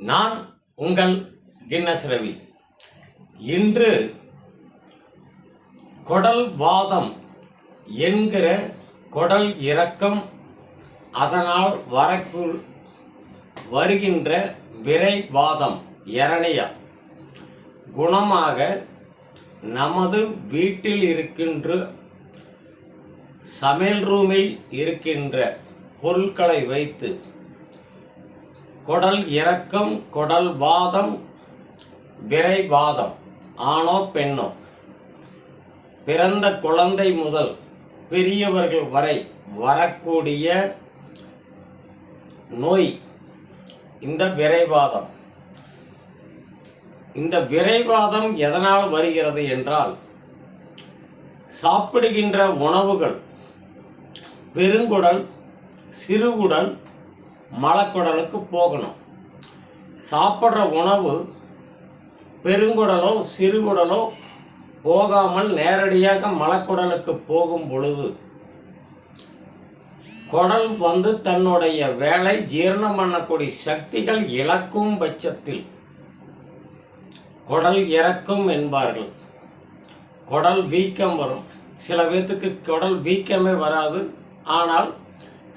நான் உங்கள் கின்னஸ் ரவி. இன்று குடல் வாதம் என்கிற குடல் இறக்கம் அதனால் வரக்குள் வருகின்ற விரைவாதம் எரணியா குணமாக நமது வீட்டில் இருக்கின்ற சமையல் ரூமில் இருக்கின்ற பொருட்களை வைத்து குடல் இறக்கம் குடல் வாதம் விரைவாதம். ஆணோ பெண்ணோ? பிறந்த குழந்தை முதல் பெரியவர்கள் வரை வரக்கூடிய நோய் இந்த விரைவாதம். இந்த விரைவாதம் எதனால் வருகிறது என்றால் சாப்பிடுகின்ற உணவுகள் பெருங்குடல் சிறுகுடல் மலக்குடலுக்கு போகணும். சாப்பிட்ற உணவு பெருங்குடலோ சிறுகுடலோ போகாமல் நேரடியாக மலக்குடலுக்கு போகும் பொழுது குடல் வந்து தன்னுடைய வேலை ஜீரணம் பண்ணக்கூடிய சக்திகள் இழக்கும் பட்சத்தில் குடல் இறக்கும் என்பார்கள். குடல் வீக்கம் வரும். சில பேர்த்துக்கு குடல் வீக்கமே வராது. ஆனால்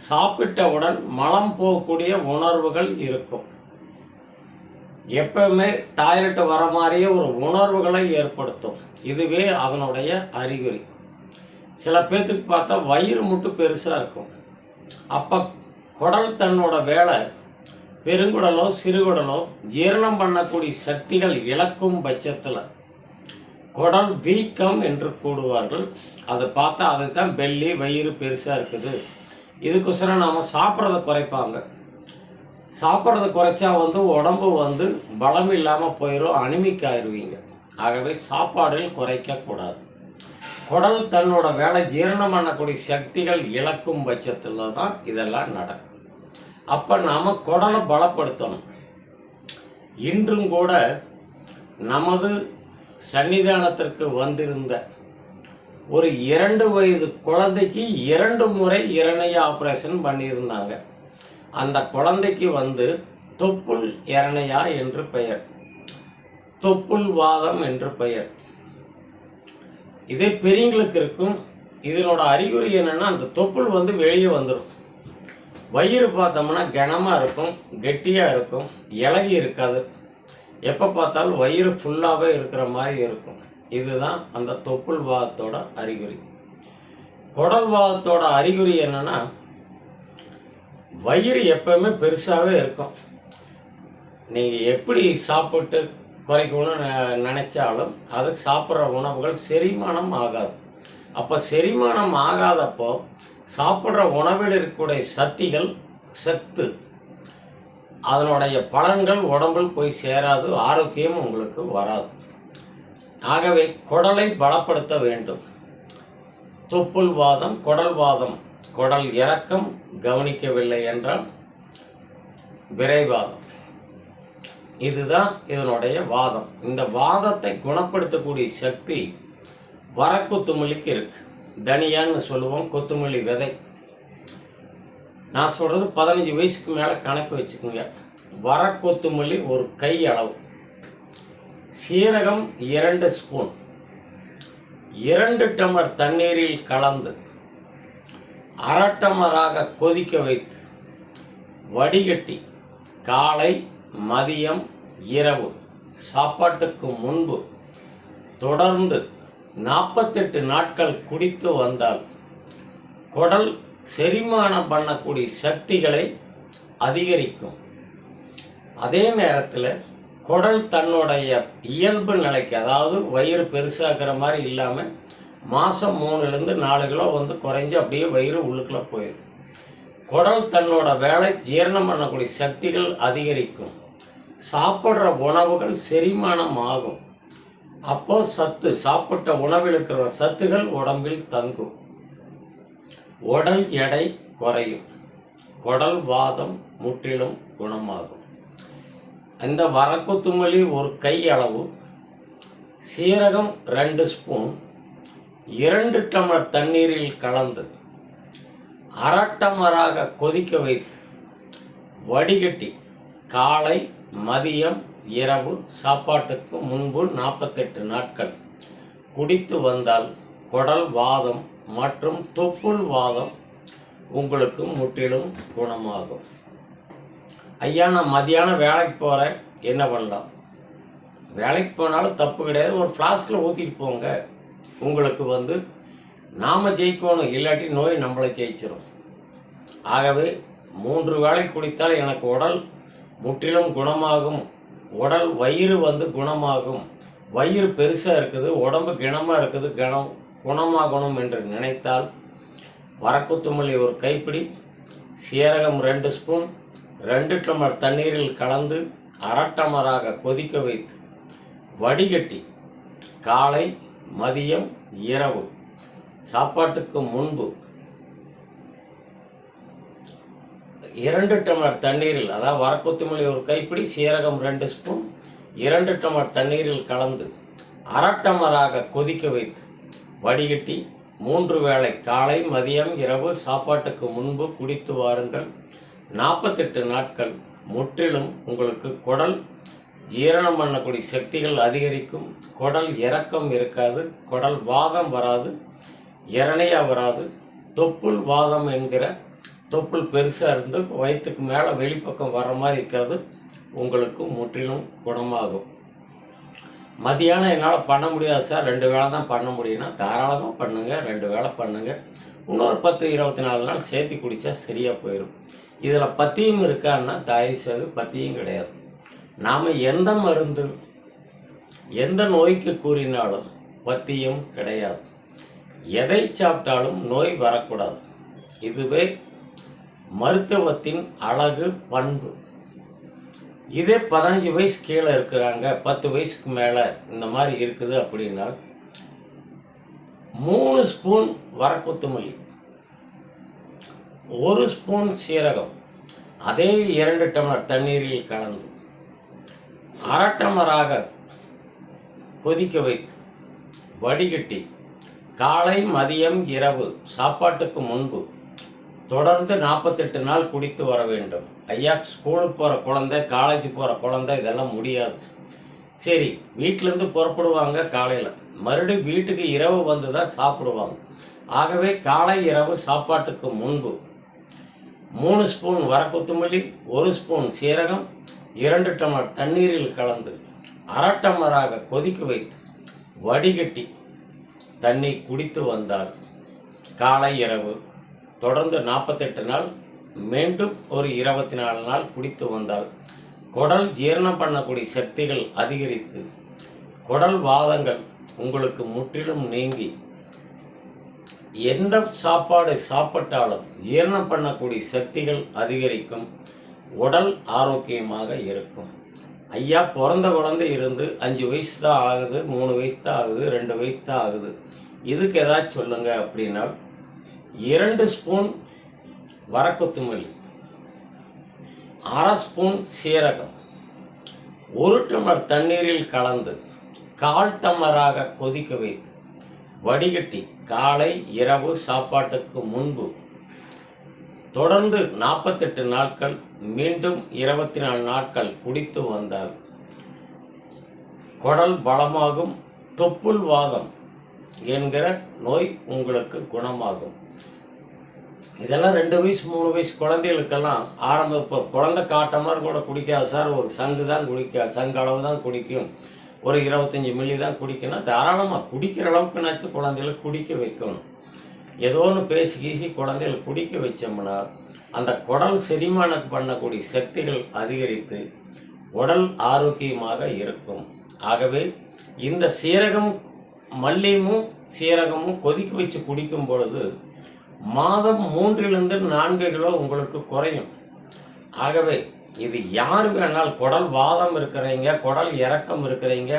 சாப்பிட்டவுடன் மலம் போகக்கூடிய உணர்வுகள் இருக்கும். எப்பவுமே டாய்லெட் வர மாதிரியே ஒரு உணர்வுகளை ஏற்படுத்தும். இதுவே அதனுடைய அறிகுறி. சில பேர்த்துக்கு பார்த்தா வயிறு மட்டும் பெருசாக இருக்கும். அப்போ குடல் தன்னோட வேலை பெருங்குடலோ சிறுகுடலோ ஜீரணம் பண்ணக்கூடிய சக்திகள் இழக்கும் பட்சத்தில் குடல் வீக்கம் என்று கூடுவார்கள் அதை பார்த்தா அதுக்கு தான் பெல்லி வயிறு பெருசாக இருக்குது. இதுக்கொசரம் நாம் சாப்பிட்றத குறைப்பாங்க. சாப்பிட்றத குறைச்சா வந்து உடம்பு வந்து பலம் இல்லாமல் போயிடும் அனிமிக் ஆயிடுவீங்க ஆகவே சாப்பாடில் குறைக்கக்கூடாது குடல் தன்னோட வேலை ஜீரணம் பண்ணக்கூடிய சக்திகள் இழக்கும் பட்சத்தில் தான் இதெல்லாம் நடக்கும். அப்போ நாம் குடலை பலப்படுத்தணும். இன்றும் கூட நமது சன்னிதானத்திற்கு வந்திருந்த ஒரு இரண்டு வயது குழந்தைக்கு இரண்டு முறை இரணைய ஆப்ரேஷன் பண்ணியிருந்தாங்க. அந்த குழந்தைக்கு வந்து தொப்புள் இரணையா என்று பெயர். தொப்புள் வாதம் என்று பெயர். இதே பெரியங்களுக்கு இருக்கும். இதனோட அறிகுறி என்னென்னா அந்த தொப்புள் வந்து வெளியே வந்துடும் வயிறு பார்த்தோம்னா கனமாக இருக்கும் கெட்டியாக இருக்கும் இலகி இருக்காது. எப்போ பார்த்தாலும் வயிறு ஃபுல்லாகவே இருக்கிற மாதிரி இருக்கும். இதுதான் அந்த தொப்புள் வாதத்தோட அறிகுறி. குடல் வாதத்தோட அறிகுறி என்னன்னா வயிறு எப்பவுமே பெருசாகவே இருக்கும். நீங்கள் எப்படி சாப்பிட்டு குறைக்கணும்னு நெ- நினைச்சாலும் அது சாப்பிட்ற உணவுகள் செரிமானம் ஆகாது. அப்போ செரிமானம் ஆகாதப்போ சாப்பிட்ற உணவில் இருக்கக்கூடிய சக்திகள் சத்து. அதனுடைய பலன்கள் உடம்பில் போய் சேராது ஆரோக்கியம் உங்களுக்கு வராது. ஆகவே குடலை பலப்படுத்த வேண்டும். தொப்புள் வாதம் குடல் வாதம் குடல் இறக்கம் கவனிக்கவில்லை என்றால் விரைவாதம் இதுதான் இதனுடைய வாதம். இந்த வாதத்தை குணப்படுத்தக்கூடிய சக்தி வரக்கொத்துமல்லிக்கு இருக்கு. தனியான்னு சொல்லுவோம் கொத்துமல்லி விதை. நான் சொல்கிறது பதினஞ்சு வயசுக்கு மேலே கணக்கு வச்சுக்கோங்க. வரக்கொத்துமல்லி ஒரு கை அளவு. சீரகம் இரண்டு ஸ்பூன். இரண்டு டம்ளர் தண்ணீரில் கலந்து அரை டமராக கொதிக்க வைத்து வடிகட்டி காலை மதியம் இரவு சாப்பாட்டுக்கு முன்பு தொடர்ந்து நாற்பத்தெட்டு நாட்கள் குடித்து வந்தால் குடல் செரிமானம் பண்ணக்கூடிய சக்திகளை அதிகரிக்கும். அதே நேரத்தில் குடல் தன்னுடைய இயல்பு நிலைக்கு அதாவது வயிறு பெருசாகிற மாதிரி இல்லாமல் மாதம் மூணுலேருந்து நாலு கிலோ வந்து குறைஞ்சி அப்படியே வயிறு உள்ளுக்குள்ளே போயிடும் குடல் தன்னோட வேலை ஜீரணம் பண்ணக்கூடிய சக்திகள் அதிகரிக்கும். சாப்பிட்ற உணவுகள் செரிமானம் ஆகும் அப்போது சத்து சாப்பிட்ட உணவில் இருக்கிற சத்துகள் உடம்பில் தங்கும். உடல் எடை குறையும். குடல் வாதம் முற்றிலும் குணமாகும். இந்த வரக்கொத்துமல்லி ஒரு கை அளவு சீரகம் ரெண்டு ஸ்பூன் இரண்டு டம்ளர் தண்ணீரில் கலந்து அரட்டமராக கொதிக்க வைத்து வடிகட்டி காலை மதியம் இரவு சாப்பாட்டுக்கு முன்பு நாற்பத்தெட்டு நாட்கள் குடித்து வந்தால் குடல் வாதம் மற்றும் தொப்புள் வாதம் உங்களுக்கு முற்றிலும் குணமாகும். ஐயா நான் மதியானம் வேலைக்கு போகிறேன் என்ன பண்ணலாம்? வேலைக்கு போனாலும் தப்பு கிடையாது. ஒரு ஃப்ளாஸ்கில் ஊற்றிட்டு போங்க. உங்களுக்கு வந்து நாம் ஜெயிக்கணும். இல்லாட்டி நோய் நம்மளை ஜெயிச்சிடும் ஆகவே மூன்று வேளை குடித்தால் எனக்கு உடல் முற்றிலும் குணமாகும். உடல் வயிறு வந்து குணமாகும். வயிறு பெருசாக இருக்குது. உடம்பு கிணமாக இருக்குது. கணம் குணமாகணும் என்று நினைத்தால் வரக்குத்துமல்லி ஒரு கைப்பிடி சீரகம் ரெண்டு ஸ்பூன் ரெண்டு டம்ளர் தண்ணீரில் கலந்து அரட்டமராக கொதிக்க வைத்து வடிகட்டி காலை மதியம் இரவு சாப்பாட்டுக்கு முன்பு இரண்டு டம்ளர் தண்ணீரில் அதாவது வரக்கொத்துமல்லி ஒரு கைப்பிடி சீரகம் ரெண்டு ஸ்பூன் இரண்டு டம்ளர் தண்ணீரில் கலந்து அரட்டமராக கொதிக்க வைத்து வடிகட்டி மூன்று வேளை காலை மதியம் இரவு சாப்பாட்டுக்கு முன்பு குடித்து வாருங்கள். நாற்பத்தெட்டு நாட்கள் முற்றிலும் உங்களுக்கு குடல் ஜீரணம் பண்ணக்கூடிய சக்திகள் அதிகரிக்கும். குடல் இறக்கம் இருக்காது. குடல் வாதம் வராது. இரணையாக வராது. தொப்புள் வாதம் என்கிற தொப்புள் பெருசாக இருந்து வயிற்றுக்கு மேலே வெளிப்பக்கம் வர மாதிரி இருக்கிறது. உங்களுக்கு முற்றிலும் குணமாகும். மதியானம் என்னால் பண்ண முடியாது சார். ரெண்டு வேளை தான் பண்ண முடியும்னா தாராளமாக பண்ணுங்கள் ரெண்டு வேளை பண்ணுங்கள் இன்னொரு பத்து இருபத்தி நாலு நாள் சேர்த்து குடித்தா சரியாக போயிடும் இதில் பத்தியும் இருக்கான்னா தயவு பத்தியும் கிடையாது. நாம் எந்த மருந்து எந்த நோய்க்கு கூறினாலும் பத்தியும் கிடையாது. எதை சாப்பிட்டாலும் நோய் வரக்கூடாது. இதுவே மருத்துவத்தின் அழகு பண்பு. இதே பதினஞ்சு வயசு கீழே இருக்கிறாங்க பத்து வயசுக்கு மேலே இந்த மாதிரி இருக்குது அப்படின்னா மூணு ஸ்பூன் வரக்கொத்துமல்லி ஒரு ஸ்பூன் சீரகம் அதே இரண்டு டம்ளர் தண்ணீரில் கலந்து அரை டம்ளராக கொதிக்க வைத்து வடிகட்டி காலை மதியம் இரவு சாப்பாட்டுக்கு முன்பு தொடர்ந்து நாற்பத்தெட்டு நாள் குடித்து வர வேண்டும். ஐயா ஸ்கூலுக்கு போகிற குழந்தை காலேஜ் போகிற குழந்தை இதெல்லாம் முடியாது. சரி வீட்டிலேருந்து புறப்படுவாங்க காலையில். மறுபடியும் வீட்டுக்கு இரவு வந்து தான் சாப்பிடுவாங்க. ஆகவே காலை இரவு சாப்பாட்டுக்கு முன்பு மூணு ஸ்பூன் வரக்கொத்துமல்லி ஒரு ஸ்பூன் சீரகம் இரண்டு டம்ளர் தண்ணீரில் கலந்து அரை டம்ளராக கொதிக்க வைத்து வடிகட்டி தண்ணி குடித்து வந்தால் காலை இரவு. தொடர்ந்து நாற்பத்தெட்டு நாள் மீண்டும் ஒரு இருபத்தி நாலு நாள் குடித்து வந்தால் குடல் ஜீரணம் பண்ணக்கூடிய சக்திகள் அதிகரித்து குடல் வாதங்கள் உங்களுக்கு முற்றிலும் நீங்கி எந்த சாப்பாடு சாப்பிட்டாலும் ஜீரணம் பண்ணக்கூடிய சக்திகள் அதிகரிக்கும் உடல் ஆரோக்கியமாக இருக்கும். ஐயா பிறந்த குழந்தை இருந்து அஞ்சு வயசு தான் ஆகுது மூணு வயசு தான் ஆகுது ரெண்டு வயசு தான் ஆகுது. இதுக்கு ஏதாச்சும் சொல்லுங்க அப்படின்னா இரண்டு ஸ்பூன் வரக்கொத்துமல்லி அரை ஸ்பூன் சீரகம் ஒரு டம்ளர் தண்ணீரில் கலந்து கால் டம்ளராக கொதிக்க வைத்து வடிகட்டி காலை இரவு சாப்பாட்டுக்கு முன்பு தொடர்ந்து நாற்பத்தெட்டு நாட்கள் மீண்டும் இருபத்தி நாலு நாட்கள் குடித்து வந்தால் குடல் பலமாகும் தொப்புள் வாதம் என்கிற நோய் உங்களுக்கு குணமாகும். இதெல்லாம் ரெண்டு வயசு மூணு வயசு குழந்தைகளுக்கெல்லாம் ஆரம்ப இப்போ குழந்தை காட்டமாக கூட குடிக்காது சார் ஒரு சங்கு தான் குடிக்காது சங்கு அளவு தான் குடிக்கும். ஒரு இருபத்தஞ்சி மில்லி தான் குடிக்கணும். தாராளமாக குடிக்கிற அளவுக்குனாச்சும் குழந்தைகளை குடிக்க வைக்கணும். ஏதோ ஒன்று பேசி கீசி குழந்தைகளை குடிக்க வச்சோம்னா அந்த குடல் செரிமானம் பண்ணக்கூடிய சக்திகள் அதிகரித்து உடல் ஆரோக்கியமாக இருக்கும். ஆகவே இந்த சீரகம் மல்லியமும் சீரகமும் கொதிக்க வச்சு குடிக்கும் பொழுது மாதம் மூன்றிலிருந்து நான்கு கிலோ உங்களுக்கு குறையும். ஆகவே இது யார் வேணால் குடல் வாதம் இருக்கிறீங்க குடல் இறக்கம் இருக்கிறீங்க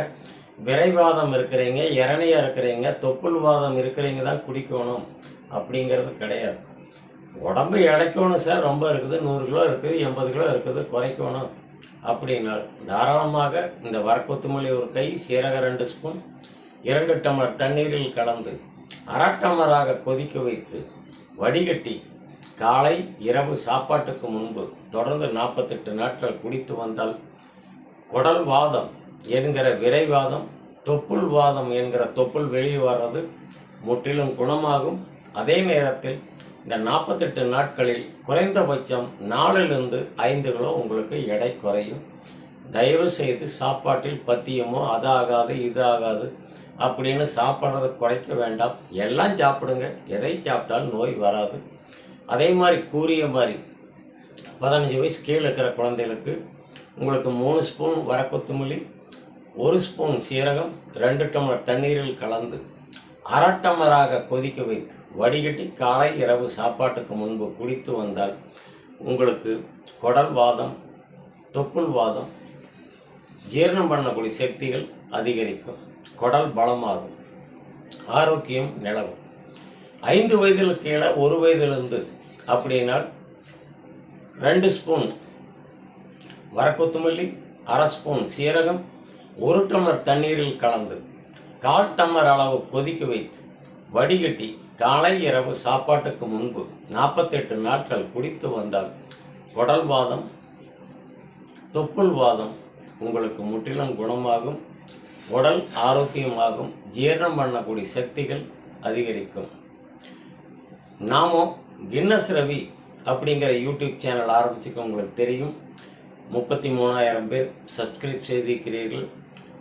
விரைவாதம் இருக்கிறீங்க இறனையாக இருக்கிறீங்க தொப்புள் வாதம் இருக்கிறீங்க தான் குடிக்கணும் அப்படிங்கிறது கிடையாது. உடம்பு இடைக்கணும் சார் ரொம்ப இருக்குது நூறு கிலோ இருக்குது எண்பது கிலோ இருக்குது குறைக்கணும் அப்படின்னால் தாராளமாக இந்த வரக்கொத்துமல்லி ஒரு கை சீரகம் ரெண்டு ஸ்பூன் இரண்டு டம்ளர் தண்ணீரில் கலந்து அரை டம்ளராக கொதிக்க வைத்து வடிகட்டி காலை இரவு சாப்பாட்டுக்கு முன்பு தொடர்ந்து நாற்பத்தெட்டு நாட்கள் குடித்து வந்தால் குடல் வாதம் என்கிற விரைவாதம் தொப்புள் வாதம் என்கிற தொப்புள் வெளியே வர்றது முற்றிலும் குணமாகும். அதே நேரத்தில் இந்த நாற்பத்தெட்டு நாட்களில் குறைந்தபட்சம் நாலிலிருந்து ஐந்து கிலோ உங்களுக்கு எடை குறையும். தயவு செய்து சாப்பாட்டில் பத்தியமோ அது ஆகாது இது ஆகாது அப்படின்னு சாப்பிட்றத குறைக்க வேண்டாம். எல்லாம் சாப்பிடுங்க. எதை சாப்பிட்டாலும் நோய் வராது. அதே மாதிரி கூறிய மாதிரி பதினஞ்சு வயசு கீழே இருக்கிற குழந்தைகளுக்கு உங்களுக்கு மூணு ஸ்பூன் வரக்கொத்துமல்லி ஒரு ஸ்பூன் சீரகம் ரெண்டு டம்ளர் தண்ணீரில் கலந்து அரை டம்ளராக கொதிக்க வைத்து வடிகட்டி காலை இரவு சாப்பாட்டுக்கு முன்பு குடித்து வந்தால் உங்களுக்கு குடல் வாதம் தொப்புள் வாதம் ஜீரணம் பண்ணக்கூடிய சக்திகள் அதிகரிக்கும். குடல் பலமாகும். ஆரோக்கியம் நிலவும். ஐந்து வயதில் கீழே ஒரு வயதிலிருந்து அப்படின்னா ரெண்டு ஸ்பூன் வரக்கொத்தமல்லி அரை ஸ்பூன் சீரகம் ஒரு டம்ளர் தண்ணீரில் கலந்து கால் டம்ளர் அளவு கொதிக்க வைத்து வடிகட்டி காலை இரவு சாப்பாட்டுக்கு முன்பு நாற்பத்தெட்டு நாட்கள் குடித்து வந்தால் குடல் வாதம் தொப்புள் வாதம் உங்களுக்கு முற்றிலும் குணமாகும். உடல் ஆரோக்கியமாகும். ஜீரணம் பண்ணக்கூடிய சக்திகள் அதிகரிக்கும். நாமும் கின்னஸ் ரவி அப்படிங்கிற யூடியூப் சேனல் ஆரம்பிச்சுக்க உங்களுக்கு தெரியும். முப்பத்தி மூணாயிரம் பேர் சப்ஸ்கிரைப் செய்திருக்கிறீர்கள்.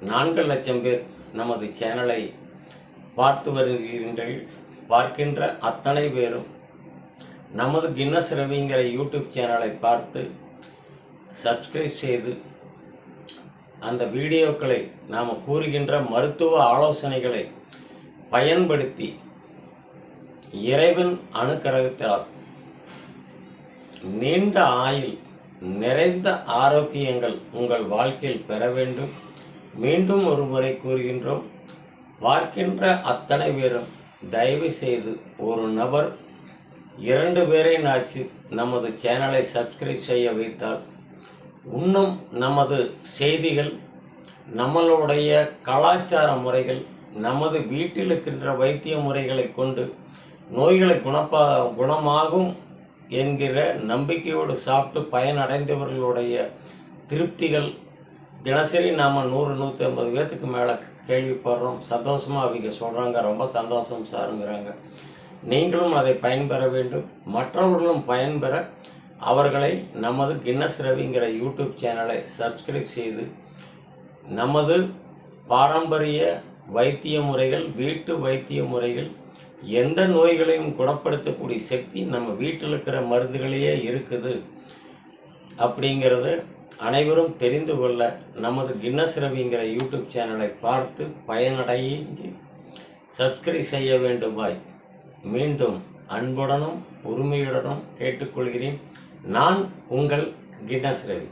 நான்கு லட்சம் பேர் நமது சேனலை பார்த்து வருகிறீர்கள். பார்க்கின்ற அத்தனை பேரும் நமது கின்னஸ் ரவிங்கிற யூடியூப் சேனலை பார்த்து சப்ஸ்கிரைப் செய்து அந்த வீடியோக்களை நாம் கூறுகின்ற மருத்துவ ஆலோசனைகளை பயன்படுத்தி இறைவன் அனுக்கிரகத்தால் நீண்ட ஆயுள் நிறைந்த ஆரோக்கியங்கள் உங்கள் வாழ்க்கையில் பெற வேண்டும். மீண்டும் ஒரு முறை கூறுகின்றோம் பார்க்கின்ற அத்தனை பேரும் தயவு செய்து ஒரு நபர் இரண்டு பேரை நாச்சு நமது சேனலை சப்ஸ்கிரைப் செய்ய வைத்தால் இன்னும் நமது செய்திகள் நம்மளுடைய கலாச்சார முறைகள் நமது வீட்டில் இருக்கின்ற வைத்திய முறைகளை கொண்டு நோய்களை குணப்பா குணமாகும் என்கிற நம்பிக்கையோடு சாப்பிட்டு பயனடைந்தவர்களுடைய திருப்திகள் தினசரி நாம் நூறு நூற்றி ஐம்பது பேர்த்துக்கு மேலே கேள்விப்படுறோம். சந்தோஷமாக அவங்க சொல்கிறாங்க ரொம்ப சந்தோஷம் சாருங்கிறாங்க. நீங்களும் அதை பயன்பெற வேண்டும். மற்றவர்களும் பயன்பெற அவர்களை நமது கின்னஸ் ரவிங்கிற யூடியூப் சேனலை சப்ஸ்கிரைப் செய்து நமது பாரம்பரிய வைத்திய முறைகள் வீட்டு வைத்திய முறைகள் எந்த நோய்களையும் குணப்படுத்தக்கூடிய சக்தி நம்ம வீட்டில் இருக்கிற மருந்துகளையே இருக்குது அப்படிங்கிறது அனைவரும் தெரிந்து கொள்ள நமது கின்னஸ் ரவிங்கிற யூடியூப் சேனலை பார்த்து பயனடைஞ்சு சப்ஸ்கிரைப் செய்ய வேண்டுமாய் மீண்டும் அன்புடனும் உரிமையுடனும் கேட்டுக்கொள்கிறேன். நான் உங்கள் கின்னஸ் ரவி.